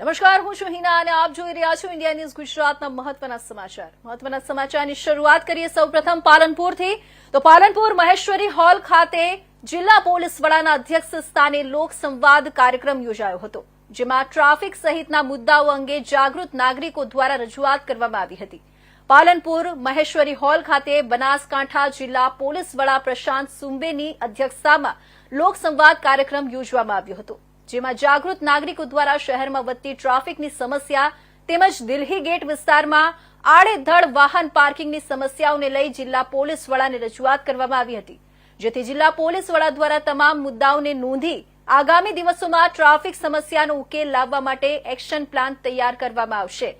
નમસ્કાર, હું છું હિના અને આપ જોઈ રહ્યા છો ઇન્ડિયા ન્યૂઝ ગુજરાતના મહત્વના સમાચાર. મહત્વના સમાચારની શરૂઆત કરીએ સૌપ્રથમ પાલનપુરથી. તો પાલનપુર મહેશ્વરી હોલ ખાતે જિલ્લા પોલીસ વડાના અધ્યક્ષ સ્થાને લોકસંવાદ કાર્યક્રમ યોજાયો હતો, જેમાં ટ્રાફિક સહિતના મુદ્દાઓ અંગે જાગૃત નાગરિકો દ્વારા રજૂઆત કરવામાં આવી હતી. પાલનપુર મહેશ્વરી હોલ ખાતે બનાસકાંઠા જિલ્લા પોલીસ વડા પ્રશાંત સુંબેની અધ્યક્ષતામાં લોકસંવાદ કાર્યક્રમ યોજવામાં આવ્યો હતો. જેમાં જાગૃત નાગરિકો દ્વારા શહેરમાં વધતી ટ્રાફિકની સમસ્યા તેમજ દિલ્હી ગેટ વિસ્તારમાં આડેધડ વાહન પાર્કિંગની સમસ્યાઓને લઈ જિલ્લા પોલીસ વડાને રજૂઆત કરવામાં આવી હતી, જેથી જિલ્લા પોલીસ વડા દ્વારા તમામ મુદ્દાઓને નોંધી આગામી દિવસોમાં ટ્રાફિક સમસ્યાનો ઉકેલ લાવવા માટે એક્શન પ્લાન તૈયાર કરવામાં આવશે.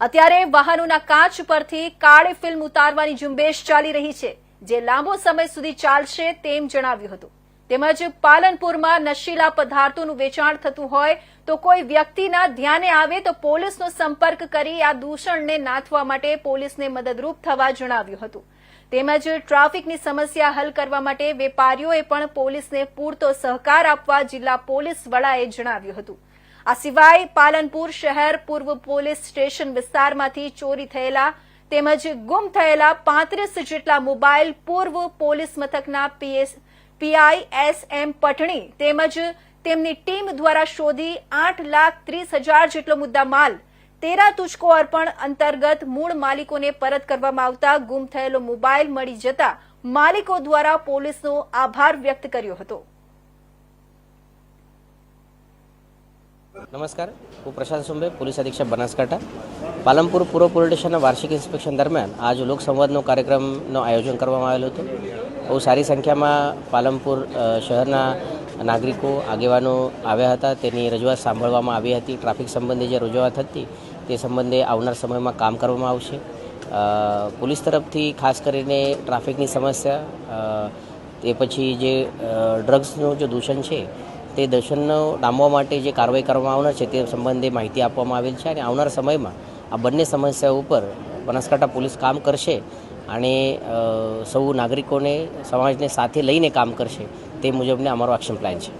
અત્યારે વાહનોના કાચ પરથી કાળી ફિલ્મ ઉતારવાની ઝુંબેશ ચાલી રહી છે, જે લાંબો સમય સુધી ચાલશે તેમ જણાવ્યું હતું. તેમજ પાલનપુરમાં નશીલા પદાર્થોનું વેચાણ થતું હોય તો કોઈ વ્યક્તિના ધ્યાને આવે તો પોલીસનો સંપર્ક કરી આ દૂષણને નાથવા માટે પોલીસને મદદરૂપ થવા જણાવ્યું હતું. તેમજ ટ્રાફિકની સમસ્યા હલ કરવા માટે વેપારીઓએ પણ પોલીસને પૂરતો સહકાર આપવા જિલ્લા પોલીસ વડાએ જણાવ્યું હતું. આ સિવાય પાલનપુર શહેર પૂર્વ પોલીસ સ્ટેશન વિસ્તારમાંથી ચોરી થયેલા તેમજ ગુમ થયેલા પાંત્રીસ જેટલા મોબાઈલ પૂર્વ પોલીસ મથકના PS PI S M Patni તેમજ તેમની ટીમ દ્વારા શોધી આઠ લાખ ત્રીસ હજાર જેટલો મુદ્દા માલ, તેરા તુચકો અર્પણ અંતર્ગત મૂળ માલિકોને પરત કરવામાં આવતા ગુમ થયેલો મોબાઈલ મળી જતા માલિકો દ્વારા પોલીસનો આભાર વ્યક્ત કર્યો હતો. નમસ્કાર, હું પ્રશાંત સુંબે, પોલીસ અધિક્ષક બનાસકાંઠા. પાલનપુર પૂર્વ પોલીસ સ્ટેશનના વાર્ષિક ઇન્સ્પેક્શન દરમિયાન આજ લોકસંવાદનો કાર્યક્રમનું આયોજન કરવામાં આવેલું હતું. બહુ સારી સંખ્યામાં પાલનપુર શહેરના નાગરિકો આગેવાનો આવ્યા હતા. તેની રજૂઆત સાંભળવામાં આવી હતી. ટ્રાફિક સંબંધી જે રજૂઆત હતી તે સંબંધે આવનાર સમયમાં કામ કરવામાં આવશે. પોલીસ તરફથી ખાસ કરીને ટ્રાફિકની સમસ્યા તે પછી જે ડ્રગ્સનું જે દૂષણ છે તે દૂષણનો ડામવા માટે જે કાર્યવાહી કરવામાં આવનાર છે તે સંબંધે માહિતી આપવામાં આવેલ છે. અને આવનાર સમયમાં આ બંને સમસ્યાઓ ઉપર બનાસકાંઠા પોલીસ કામ કરશે. અને સૌ નાગરિકોને, સમાજને સાથે લઈને કામ કરશે તે મુજબને અમારો એક્શન પ્લાન છે.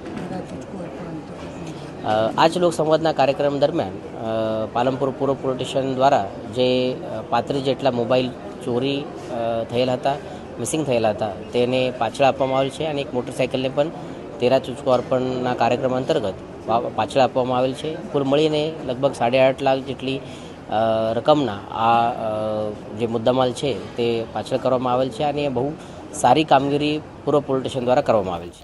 આજ લોકસંવાદના કાર્યક્રમ દરમિયાન પાલનપુર પૂર્વ પોલીસ દ્વારા જે પાંત્રીસ જેટલા મોબાઈલ ચોરી થયેલા હતા, મિસિંગ થયેલા હતા, તેને પાછળ આપવામાં આવેલ છે અને એક મોટરસાઇકલને પણ તેરા ચૂચકો અર્પણના કાર્યક્રમ અંતર્ગત પાછળ આપવામાં આવેલ છે. કુલ મળીને લગભગ સાડા આઠ લાખ જેટલી રકમના આ જે મુદ્દામાલ છે તે પાછળ કરવામાં આવેલ છે અને બહુ સારી કામગીરી પૂર્વ પોલીસ સ્ટેશન દ્વારા કરવામાં આવેલ છે.